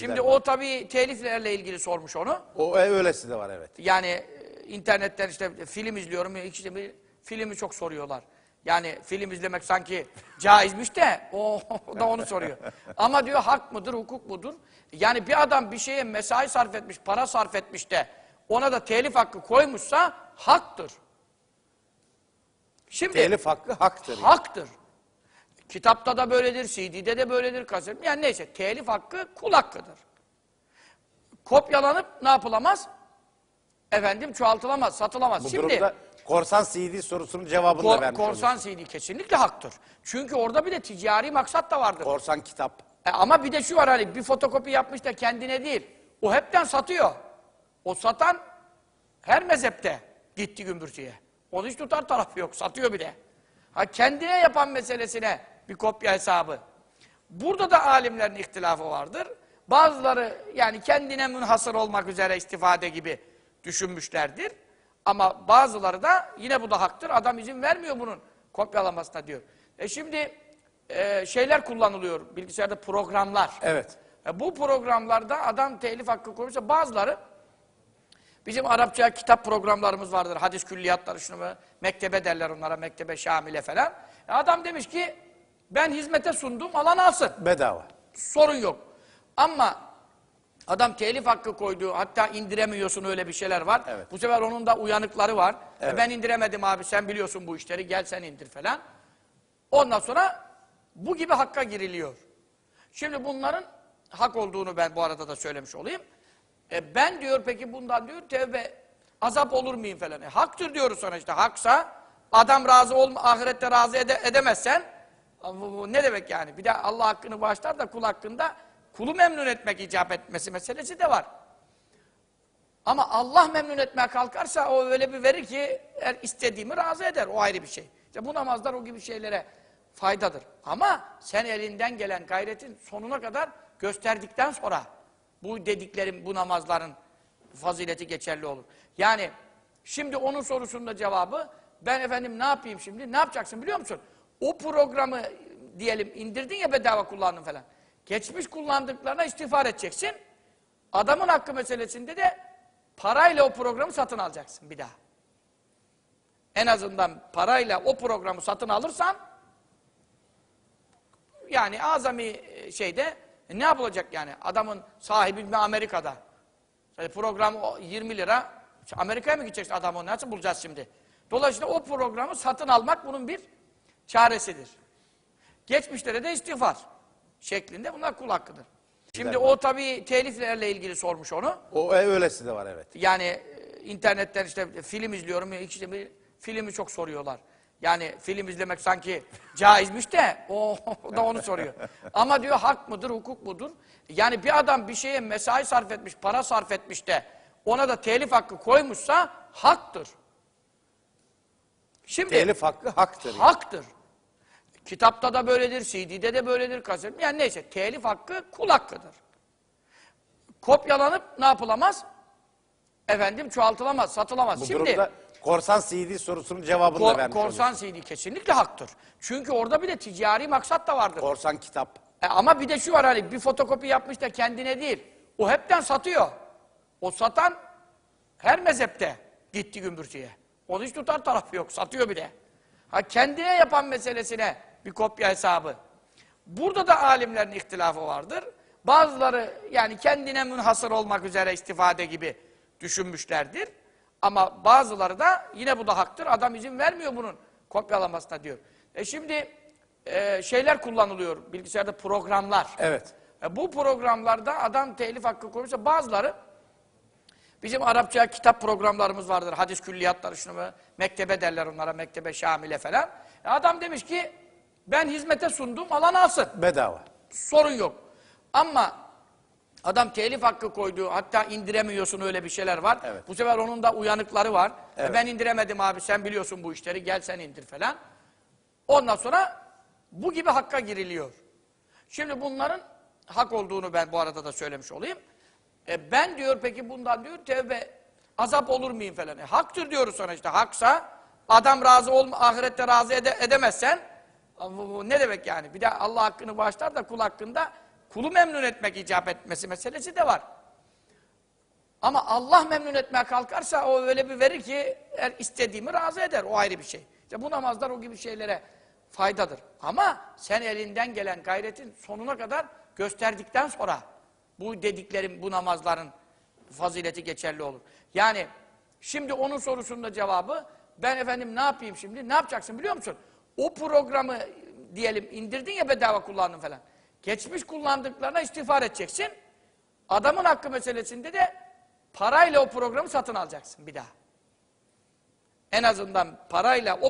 Şimdi o tabii teliflerle ilgili sormuş onu. O e, öylesi de var evet. Yani e, internetten işte film izliyorum. İşte bir filmi çok soruyorlar. Yani film izlemek sanki caizmiş de o, da onu soruyor. Ama diyor hak mıdır, hukuk mudur? Yani bir adam bir şeye mesai sarf etmiş, para sarf etmiş de ona da telif hakkı koymuşsa haktır. Şimdi Telif hakkı haktır. haktır. Kitapta da böyledir, CD'de de böyledir, kaset. Yani neyse telif hakkı kul hakkıdır. Kopyalanıp ne yapılamaz? Efendim çoğaltılamaz, satılamaz. Bu Şimdi durumda korsan CD sorusunun cevabını da kor- vermiş korsan CD kesinlikle haktır. Çünkü orada bir de ticari maksat da vardır. Korsan kitap. E ama bir de şu var hani bir fotokopi yapmış da kendine değil. O hepten satıyor. O satan her mezhepte gitti gümbürtüye. Onu hiç tutar tarafı yok. Satıyor bir de. Ha kendine yapan meselesine bir kopya hesabı. Burada da alimlerin ihtilafı vardır. Bazıları yani kendine münhasır olmak üzere istifade gibi düşünmüşlerdir. Ama bazıları da yine bu da haktır. Adam izin vermiyor bunun kopyalamasına diyor. E şimdi e, şeyler kullanılıyor bilgisayarda programlar. Evet. E, bu programlarda adam telif hakkı koymuşsa bazıları bizim Arapça kitap programlarımız vardır. Hadis külliyatları şunu mektebe derler onlara, mektebe şamile falan. E, adam demiş ki ben hizmete sundum alan alsın. Bedava. Sorun yok. Ama adam telif hakkı koydu, hatta indiremiyorsun öyle bir şeyler var. Evet. Bu sefer onun da uyanıkları var. E, Evet. ben indiremedim abi sen biliyorsun bu işleri gel sen indir falan. Ondan sonra bu gibi hakka giriliyor. Şimdi bunların hak olduğunu ben bu arada da söylemiş olayım. E ben diyor peki bundan diyor tevbe azap olur muyum falan. E, haktır diyoruz sonra işte haksa adam razı olma ahirette razı ede- edemezsen ne demek yani? Bir de Allah hakkını bağışlar da kul hakkında kulu memnun etmek icap etmesi meselesi de var. Ama Allah memnun etmeye kalkarsa o öyle bir verir ki her istediğimi razı eder. O ayrı bir şey. İşte bu namazlar o gibi şeylere faydadır. Ama sen elinden gelen gayretin sonuna kadar gösterdikten sonra bu dediklerim, bu namazların fazileti geçerli olur. Yani şimdi onun sorusunun cevabı ben efendim ne yapayım şimdi? Ne yapacaksın biliyor musun? O programı diyelim indirdin ya bedava kullandın falan. Geçmiş kullandıklarına istiğfar edeceksin. Adamın hakkı meselesinde de parayla o programı satın alacaksın bir daha. En azından parayla o programı satın alırsan yani azami e, şeyde e, ne yapılacak yani? Adamın sahibi Amerika'da. Yani program o 20 lira. Amerika'ya mı gideceksin adamı nasıl bulacağız şimdi? Dolayısıyla o programı satın almak bunun bir çaresidir. Geçmişlere de istiğfar şeklinde bunlar kul hakkıdır. Şimdi o tabii teliflerle ilgili sormuş onu. O e, öylesi de var evet. Yani e, internetten işte film izliyorum. işte bir filmi çok soruyorlar. Yani film izlemek sanki caizmiş de o, o da onu soruyor. Ama diyor hak mıdır, hukuk mudur? Yani bir adam bir şeye mesai sarf etmiş, para sarf etmiş de ona da telif hakkı koymuşsa haktır. Şimdi Telif hakkı haktır. yani. haktır. Kitapta da böyledir, CD'de de böyledir, kaset. Yani neyse telif hakkı kul hakkıdır. Kopyalanıp ne yapılamaz? Efendim çoğaltılamaz, satılamaz. Bu Şimdi durumda korsan CD sorusunun cevabını da kor- vermiş korsan CD kesinlikle haktır. Çünkü orada bir de ticari maksat da vardır. Korsan kitap. E ama bir de şu var hani bir fotokopi yapmış da kendine değil. O hepten satıyor. O satan her mezhepte gitti gümbürtüye. Onu hiç tutar tarafı yok. Satıyor bir de. Ha kendine yapan meselesine bir kopya hesabı. Burada da alimlerin ihtilafı vardır. Bazıları yani kendine münhasır olmak üzere istifade gibi düşünmüşlerdir. Ama bazıları da yine bu da haktır. Adam izin vermiyor bunun kopyalamasına diyor. E şimdi e, şeyler kullanılıyor bilgisayarda programlar. Evet. E, bu programlarda adam telif hakkı koymuşsa bazıları bizim Arapça kitap programlarımız vardır. Hadis külliyatları şunu mektebe derler onlara, mektebe şamile falan. E, adam demiş ki ben hizmete sundum alan alsın. Bedava. Sorun yok. Ama adam telif hakkı koydu, hatta indiremiyorsun öyle bir şeyler var. Evet. Bu sefer onun da uyanıkları var. E, Evet. ben indiremedim abi sen biliyorsun bu işleri gel sen indir falan. Ondan sonra bu gibi hakka giriliyor. Şimdi bunların hak olduğunu ben bu arada da söylemiş olayım. E ben diyor peki bundan diyor tevbe azap olur muyum falan. E haktır diyoruz sonra işte haksa adam razı olma ahirette razı ede- edemezsen ne demek yani? Bir de Allah hakkını bağışlar da kul hakkında kulu memnun etmek icap etmesi meselesi de var. Ama Allah memnun etmeye kalkarsa o öyle bir verir ki er istediğimi razı eder. O ayrı bir şey. İşte bu namazlar o gibi şeylere faydadır. Ama sen elinden gelen gayretin sonuna kadar gösterdikten sonra bu dediklerim, bu namazların fazileti geçerli olur. Yani şimdi onun sorusunun cevabı ben efendim ne yapayım şimdi? Ne yapacaksın biliyor musun? O programı diyelim indirdin ya bedava kullandın falan. Geçmiş kullandıklarına istiğfar edeceksin. Adamın hakkı meselesinde de parayla o programı satın alacaksın bir daha. En azından parayla o